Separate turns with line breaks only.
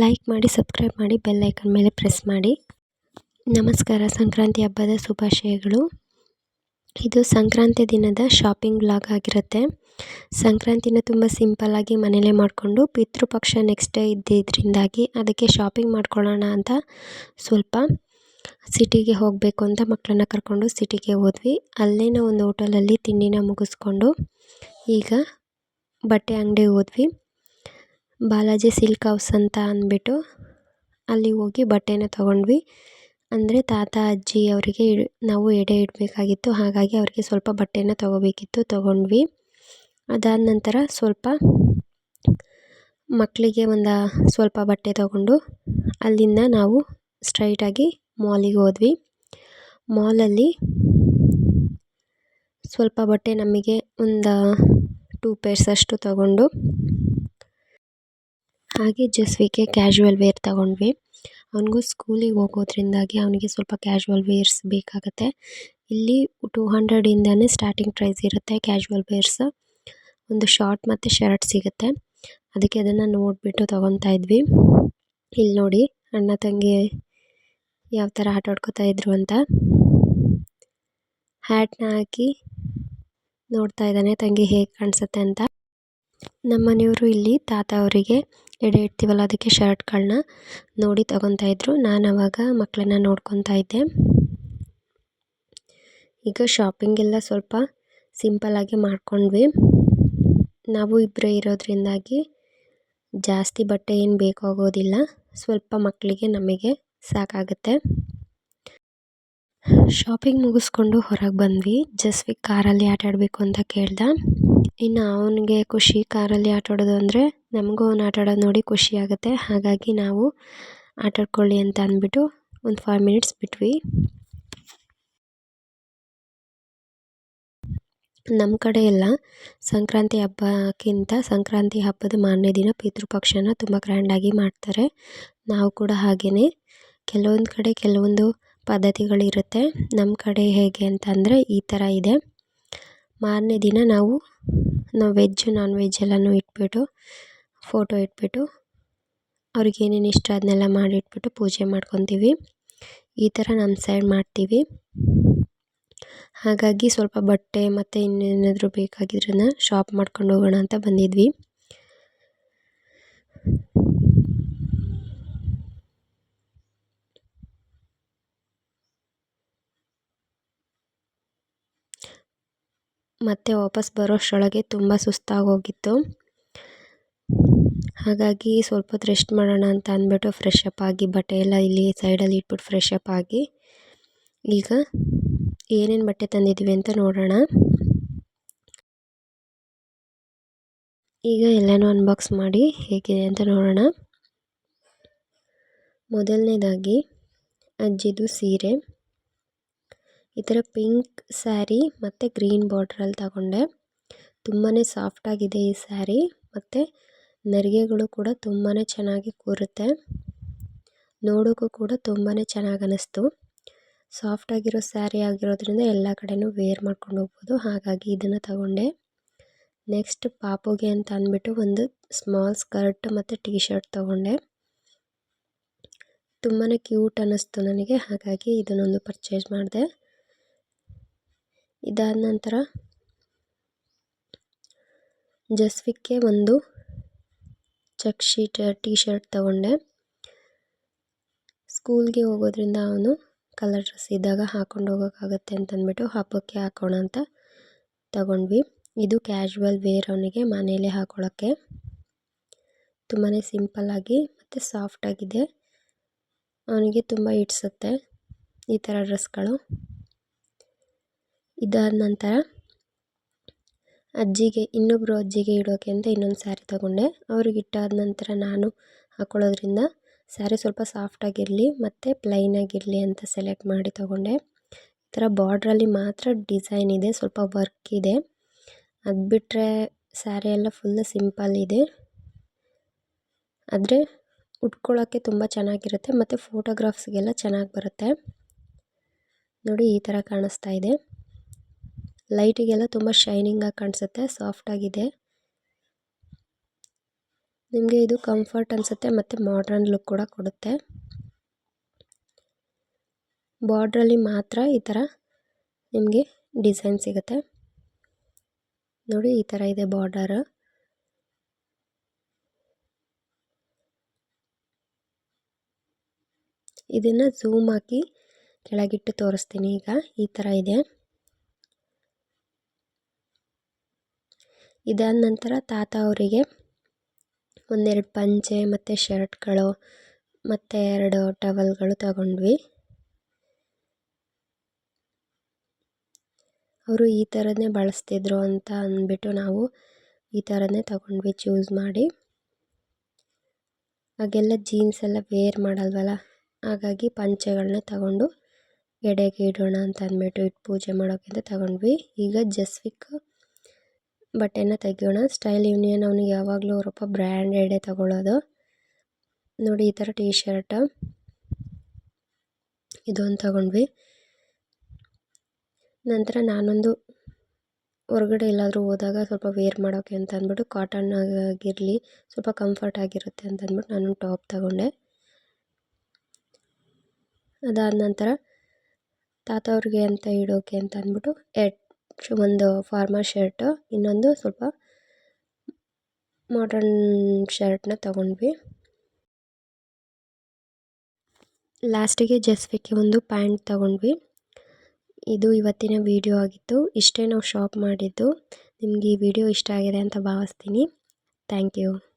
Like ಮಾಡಿ subscribe ಮಾಡಿ bell icon ಮೇಲೆ ಪ್ರೆಸ್ ಮಾಡಿ. ನಮಸ್ಕಾರ, ಸಂಕ್ರಾಂತಿ ಹಬ್ಬದ ಶುಭಾಶಯಗಳು. ಇದು ಸಂಕ್ರಾಂತಿ ದಿನದ ಶಾಪಿಂಗ್ ಬ್ಲಾಗ್ ಆಗಿರುತ್ತೆ. ಸಂಕ್ರಾಂತಿನ ತುಂಬ ಸಿಂಪಲ್ಲಾಗಿ ಮನೇಲೇ ಮಾಡಿಕೊಂಡು ಪಿತೃಪಕ್ಷ ನೆಕ್ಸ್ಟ್ ಡೇ ಇದ್ದಿದ್ದರಿಂದಾಗಿ ಅದಕ್ಕೆ ಶಾಪಿಂಗ್ ಮಾಡ್ಕೊಳ್ಳೋಣ ಅಂತ ಸ್ವಲ್ಪ ಸಿಟಿಗೆ ಹೋಗಬೇಕು ಅಂತ ಮಕ್ಕಳನ್ನ ಕರ್ಕೊಂಡು ಸಿಟಿಗೆ ಹೋದ್ವಿ. ಅಲ್ಲೇನೋ ಒಂದು ಹೋಟೆಲಲ್ಲಿ ತಿಂಡಿನ ಮುಗಿಸ್ಕೊಂಡು ಈಗ ಬಟ್ಟೆ ಅಂಗಡಿಗೆ ಹೋದ್ವಿ. ಬಾಲಾಜಿ ಸಿಲ್ಕ್ ಹೌಸ್ ಅಂತ ಅಂದ್ಬಿಟ್ಟು ಅಲ್ಲಿ ಹೋಗಿ ಬಟ್ಟೆನ ತೊಗೊಂಡ್ವಿ. ಅಂದರೆ ತಾತ, ಅಜ್ಜಿ ಅವರಿಗೆ ನಾವು ಎಡೆ ಇಡಬೇಕಾಗಿತ್ತು. ಹಾಗಾಗಿ ಅವರಿಗೆ ಸ್ವಲ್ಪ ಬಟ್ಟೆನ ತೊಗೋಬೇಕಿತ್ತು, ತೊಗೊಂಡ್ವಿ. ಅದಾದ ನಂತರ ಸ್ವಲ್ಪ ಮಕ್ಕಳಿಗೆ ಒಂದು ಸ್ವಲ್ಪ ಬಟ್ಟೆ ತೊಗೊಂಡು ಅಲ್ಲಿಂದ ನಾವು ಸ್ಟ್ರೈಟಾಗಿ ಮಾಲಿಗೆ ಹೋದ್ವಿ. ಮಾಲಲ್ಲಿ ಸ್ವಲ್ಪ ಬಟ್ಟೆ ನಮಗೆ ಒಂದು ಟೂ ಪೇರ್ಸ್ ಅಷ್ಟು ತೊಗೊಂಡು ಹಾಗೆ ಜಸ್ವಿಗೆ ಕ್ಯಾಶುವಲ್ ವೇರ್ ತಗೊಂಡ್ವಿ. ಅವನಿಗೂ ಸ್ಕೂಲಿಗೆ ಹೋಗೋದ್ರಿಂದಾಗಿ ಅವನಿಗೆ ಸ್ವಲ್ಪ ಕ್ಯಾಶುವಲ್ ವೇರ್ಸ್ ಬೇಕಾಗುತ್ತೆ. ಇಲ್ಲಿ ಟೂ ಹಂಡ್ರೆಡಿಂದನೇ ಸ್ಟಾರ್ಟಿಂಗ್ ಪ್ರೈಸ್ ಇರುತ್ತೆ ಕ್ಯಾಶುವಲ್ ವೇರ್ಸ್ ಒಂದು ಶಾರ್ಟ್ ಮತ್ತು ಶರ್ಟ್ ಸಿಗುತ್ತೆ. ಅದಕ್ಕೆ ಅದನ್ನು ನೋಡಿಬಿಟ್ಟು ತೊಗೊತಾ ಇದ್ವಿ. ಇಲ್ಲಿ ನೋಡಿ, ಅಣ್ಣ ತಂಗಿ ಯಾವ ಥರ ಆಟ ಆಡ್ಕೋತಾ ಇದ್ರು ಅಂತ. ಹ್ಯಾಟ್ನ ಹಾಕಿ ನೋಡ್ತಾ ಇದ್ದಾನೆ, ತಂಗಿ ಹೇಗೆ ಕಾಣಿಸುತ್ತೆ ಅಂತ. ನಮ್ಮ ಮನೆಯವರು ಇಲ್ಲಿ ತಾತ ಅವರಿಗೆ ಎಡೆ ಇಡ್ತೀವಲ್ಲ ಅದಕ್ಕೆ ಶರ್ಟ್ಗಳನ್ನ ನೋಡಿ ತಗೊತಾ ಇದ್ರು. ನಾನು ಅವಾಗ ಮಕ್ಕಳನ್ನ ನೋಡ್ಕೊತಾ ಇದ್ದೆ. ಈಗ ಶಾಪಿಂಗ್ ಎಲ್ಲ ಸ್ವಲ್ಪ ಸಿಂಪಲ್ಲಾಗಿ ಮಾಡ್ಕೊಂಡ್ವಿ. ನಾವು ಇಬ್ಬರೇ ಇರೋದ್ರಿಂದಾಗಿ ಜಾಸ್ತಿ ಬಟ್ಟೆ ಏನು ಬೇಕಾಗೋದಿಲ್ಲ. ಸ್ವಲ್ಪ ಮಕ್ಕಳಿಗೆ ನಮಗೆ ಸಾಕಾಗುತ್ತೆ. ಶಾಪಿಂಗ್ ಮುಗಿಸ್ಕೊಂಡು ಹೊರಗೆ ಬಂದ್ವಿ. ಜಸ್ವಿ ಕಾರಲ್ಲಿ ಆಟಾಡಬೇಕು ಅಂತ ಕೇಳ್ದ. ಇನ್ನು ಅವನಿಗೆ ಖುಷಿ ಕಾರಲ್ಲಿ ಆಟ ಆಡೋದು ಅಂದರೆ ನಮಗೂ ಅವ್ನು ಆಟ ಆಡೋದು ನೋಡಿ ಖುಷಿ ಆಗುತ್ತೆ. ಹಾಗಾಗಿ ನಾವು ಆಟ ಆಡ್ಕೊಳ್ಳಿ ಅಂತ ಅಂದ್ಬಿಟ್ಟು ಒಂದು ಫೈವ್ ಮಿನಿಟ್ಸ್ ಬಿಟ್ವಿ. ನಮ್ಮ ಕಡೆ ಎಲ್ಲ ಸಂಕ್ರಾಂತಿ ಹಬ್ಬಕ್ಕಿಂತ ಸಂಕ್ರಾಂತಿ ಹಬ್ಬದ ಮಾರನೇ ದಿನ ಪಿತೃಪಕ್ಷನ ತುಂಬ ಗ್ರ್ಯಾಂಡಾಗಿ ಮಾಡ್ತಾರೆ. ನಾವು ಕೂಡ ಹಾಗೆಯೇ ಕೆಲವೊಂದು ಕಡೆ ಕೆಲವೊಂದು ಪದ್ಧತಿಗಳಿರುತ್ತೆ. ನಮ್ಮ ಕಡೆ ಹೇಗೆ ಅಂತಂದರೆ ಈ ಥರ ಇದೆ. ಮಾರನೇ ದಿನ ನಾವು ನಾವು ವೆಜ್ ನಾನ್ ವೆಜ್ ಎಲ್ಲನೂ ಇಟ್ಬಿಟ್ಟು ಫೋಟೋ ಇಟ್ಬಿಟ್ಟು, ಅವ್ರಿಗೆ ಏನೇನು ಇಷ್ಟ ಅದನ್ನೆಲ್ಲ ಮಾಡಿಟ್ಬಿಟ್ಟು ಪೂಜೆ ಮಾಡ್ಕೊತೀವಿ. ಈ ಥರ ನಮ್ಮ ಸೈಡ್ ಮಾಡ್ತೀವಿ. ಹಾಗಾಗಿ ಸ್ವಲ್ಪ ಬಟ್ಟೆ ಮತ್ತು ಇನ್ನೇನಾದರೂ ಬೇಕಾಗಿದ್ರನ್ನ ಶಾಪ್ ಮಾಡ್ಕೊಂಡು ಹೋಗೋಣ ಅಂತ ಬಂದಿದ್ವಿ. ಮತ್ತೆ ವಾಪಸ್ ಬರೋಷ್ಟರೊಳಗೆ ತುಂಬ ಸುಸ್ತಾಗೋಗಿತ್ತು. ಹಾಗಾಗಿ ಸ್ವಲ್ಪ ಹೊತ್ತು ರೆಸ್ಟ್ ಮಾಡೋಣ ಅಂತ ಅಂದ್ಬಿಟ್ಟು ಫ್ರೆಶ್ ಅಪ್ ಆಗಿ ಬಟ್ಟೆ ಎಲ್ಲ ಇಲ್ಲಿ ಸೈಡಲ್ಲಿ ಇಟ್ಬಿಟ್ಟು ಫ್ರೆಶ್ ಅಪ್ ಆಗಿ. ಈಗ ಏನೇನು ಬಟ್ಟೆ ತಂದಿದ್ದೀವಿ ಅಂತ ನೋಡೋಣ. ಈಗ ಎಲ್ಲನೂ ಅನ್ಬಾಕ್ಸ್ ಮಾಡಿ ಹೇಗಿದೆ ಅಂತ ನೋಡೋಣ. ಮೊದಲನೇದಾಗಿ ಅಜ್ಜಿದು ಸೀರೆ. ಥರ ಪಿಂಕ್ ಸ್ಯಾರಿ ಮತ್ತು ಗ್ರೀನ್ ಬಾರ್ಡ್ರಲ್ಲಿ ತಗೊಂಡೆ. ತುಂಬಾ ಸಾಫ್ಟಾಗಿದೆ ಈ ಸ್ಯಾರಿ ಮತ್ತು ನೆರಿಗೆಗಳು ಕೂಡ ತುಂಬಾ ಚೆನ್ನಾಗಿ ಕೂರುತ್ತೆ. ನೋಡೋಕ್ಕೂ ಕೂಡ ತುಂಬಾ ಚೆನ್ನಾಗಿ ಅನ್ನಿಸ್ತು ಸಾಫ್ಟಾಗಿರೋ ಸ್ಯಾರಿ ಆಗಿರೋದ್ರಿಂದ ಎಲ್ಲ ಕಡೆಯೂ ವೇರ್ ಮಾಡ್ಕೊಂಡು ಹೋಗ್ಬೋದು. ಹಾಗಾಗಿ ಇದನ್ನು ತಗೊಂಡೆ. ನೆಕ್ಸ್ಟ್ ಪಾಪುಗೆ ಅಂತ ಅಂದ್ಬಿಟ್ಟು ಒಂದು ಸ್ಮಾಲ್ ಸ್ಕರ್ಟ್ ಮತ್ತು ಟೀ ಶರ್ಟ್ ತೊಗೊಂಡೆ. ತುಂಬಾ ಕ್ಯೂಟ್ ಅನ್ನಿಸ್ತು ನನಗೆ. ಹಾಗಾಗಿ ಇದನ್ನೊಂದು ಪರ್ಚೇಸ್ ಮಾಡಿದೆ. ಇದಾದ ನಂತರ ಜಸ್ವಿಕ್ಗೆ ಒಂದು ಚೆಕ್ ಶೀಟ್ ಟೀ ಶರ್ಟ್ ತಗೊಂಡೆ. ಸ್ಕೂಲ್ಗೆ ಹೋಗೋದ್ರಿಂದ ಅವನು ಕಲರ್ ಡ್ರೆಸ್ ಇದ್ದಾಗ ಹಾಕೊಂಡು ಹೋಗೋಕ್ಕಾಗತ್ತೆ ಅಂತಂದ್ಬಿಟ್ಟು ಹಬ್ಬಕ್ಕೆ ಹಾಕೋಣ ಅಂತ ತಗೊಂಡ್ವಿ. ಇದು ಕ್ಯಾಶುವಲ್ ವೇರ್ ಅವನಿಗೆ ಮನೇಲೆ ಹಾಕೊಳ್ಳೋಕ್ಕೆ ತುಂಬಾ ಸಿಂಪಲ್ಲಾಗಿ ಮತ್ತು ಸಾಫ್ಟಾಗಿದೆ ಅವನಿಗೆ ತುಂಬ ಇಡ್ಸುತ್ತೆ ಈ ಥರ ಡ್ರೆಸ್ಗಳು ಇದಾದ ನಂತರ ಅಜ್ಜಿಗೆ ಇನ್ನೊಬ್ಬರು ಅಜ್ಜಿಗೆ ಇಡೋಕೆ ಅಂತ ಇನ್ನೊಂದು ಸ್ಯಾರಿ ತಗೊಂಡೆ. ಅವ್ರಿಗೆ ಇಟ್ಟಾದ ನಂತರ ನಾನು ಹಾಕ್ಕೊಳ್ಳೋದ್ರಿಂದ ಸ್ಯಾರಿ ಸ್ವಲ್ಪ ಸಾಫ್ಟಾಗಿರಲಿ ಮತ್ತು ಪ್ಲೈನಾಗಿರಲಿ ಅಂತ ಸೆಲೆಕ್ಟ್ ಮಾಡಿ ತಗೊಂಡೆ. ಈ ಥರ ಬಾರ್ಡ್ರಲ್ಲಿ ಮಾತ್ರ ಡಿಸೈನ್ ಇದೆ, ಸ್ವಲ್ಪ ವರ್ಕ್ ಇದೆ. ಅದು ಬಿಟ್ಟರೆ ಸ್ಯಾರಿ ಎಲ್ಲ ಫುಲ್ ಸಿಂಪಲ್ ಇದೆ. ಆದರೆ ಉಟ್ಕೊಳ್ಳೋಕ್ಕೆ ತುಂಬ ಚೆನ್ನಾಗಿರುತ್ತೆ ಮತ್ತು ಫೋಟೋಗ್ರಾಫ್ಸ್ಗೆಲ್ಲ ಚೆನ್ನಾಗಿ ಬರುತ್ತೆ. ನೋಡಿ ಈ ಥರ ಕಾಣಿಸ್ತಾ ಇದೆ. ಲೈಟಿಗೆಲ್ಲ ತುಂಬ ಶೈನಿಂಗಾಗಿ ಕಾಣಿಸುತ್ತೆ ಸಾಫ್ಟಾಗಿದೆ ನಿಮಗೆ ಇದು ಕಂಫರ್ಟ್ ಅನಿಸುತ್ತೆ ಮತ್ತು ಮಾಡ್ರನ್ ಲುಕ್ ಕೂಡ ಕೊಡುತ್ತೆ. ಬಾರ್ಡ್ರಲ್ಲಿ ಮಾತ್ರ ಈ ಥರ ನಿಮಗೆ ಡಿಸೈನ್ ಸಿಗುತ್ತೆ. ನೋಡಿ ಈ ಥರ ಇದೆ ಬಾರ್ಡರ್. ಇದನ್ನು ಝೂಮ್ ಹಾಕಿ ಕೆಳಗಿಟ್ಟು ತೋರಿಸ್ತೀನಿ ಈಗ, ಈ ಥರ ಇದೆ. ಇದಾದ ನಂತರ ತಾತ ಅವರಿಗೆ ಒಂದೆರಡು ಪಂಚೆ ಮತ್ತು ಶರ್ಟ್ಗಳು ಮತ್ತು ಎರಡು ಟವಲ್ಗಳು ತಗೊಂಡ್ವಿ. ಅವರು ಈ ಥರನೇ ಬಳಸ್ತಿದ್ರು ಅಂತ ಅಂದ್ಬಿಟ್ಟು ನಾವು ಈ ಥರನೇ ತಗೊಂಡ್ವಿ ಚೂಸ್ ಮಾಡಿ. ಹಾಗೆಲ್ಲ ಜೀನ್ಸ್ ಎಲ್ಲ ವೇರ್ ಮಾಡಲ್ವಲ್ಲ, ಹಾಗಾಗಿ ಪಂಚೆಗಳನ್ನ ತಗೊಂಡು ಎಡೆಗೆ ಇಡೋಣ ಅಂತ ಅಂದ್ಬಿಟ್ಟು ಇಟ್ಟು ಪೂಜೆ ಮಾಡೋಕ್ಕಿಂತ ತಗೊಂಡ್ವಿ. ಈಗ ಜಸ್ವಿಕ್ ಬಟ್ಟೆನ ತೆಗಿಯೋಣ. ಸ್ಟೈಲ್ ಯೂನಿಯನ್ ಅವನಿಗೆ ಯಾವಾಗಲೂ ಅವರಪ್ಪ ಬ್ರ್ಯಾಂಡೆಡೇ ತಗೊಳ್ಳೋದು ನೋಡಿ, ಈ ಥರ ಟೀ ಶರ್ಟ್ ಇದೊಂದು ತಗೊಂಡ್ವಿ. ನಂತರ ನಾನೊಂದು ಹೊರಗಡೆ ಎಲ್ಲಾದರೂ ಹೋದಾಗ ಸ್ವಲ್ಪ ವೇರ್ ಮಾಡೋಕ್ಕೆ ಅಂತ ಅಂದ್ಬಿಟ್ಟು ಕಾಟನ್ ಆಗಿರಲಿ, ಸ್ವಲ್ಪ ಕಂಫರ್ಟ್ ಆಗಿರುತ್ತೆ ಅಂತ ಅಂದ್ಬಿಟ್ಟು ನಾನು ಟಾಪ್ ತಗೊಂಡೆ. ಅದಾದ ನಂತರ ತಾತ ಅವ್ರಿಗೆ ಅಂತ ಇಡೋಕೆ ಅಂತ ಅಂದ್ಬಿಟ್ಟು, ಎಡ್ ಒಂದು ಫಾರ್ಮಲ್ ಶರ್ಟು ಇನ್ನೊಂದು ಸ್ವಲ್ಪ ಮಾಡರ್ನ್ ಶರ್ಟ್ನ ತಗೊಂಡ್ವಿ. ಲಾಸ್ಟಿಗೆ ಜಸ್ವಿಕ್ಕೆ ಒಂದು ಪ್ಯಾಂಟ್ ತಗೊಂಡ್ವಿ. ಇದು ಇವತ್ತಿನ ವಿಡಿಯೋ ಆಗಿತ್ತು. ಇಷ್ಟೇ ನಾವು ಶಾಪ್ ಮಾಡಿದ್ದು. ನಿಮಗೆ ಈ ವಿಡಿಯೋ ಇಷ್ಟ ಆಗಿದೆ ಅಂತ ಭಾವಿಸ್ತೀನಿ. Thank you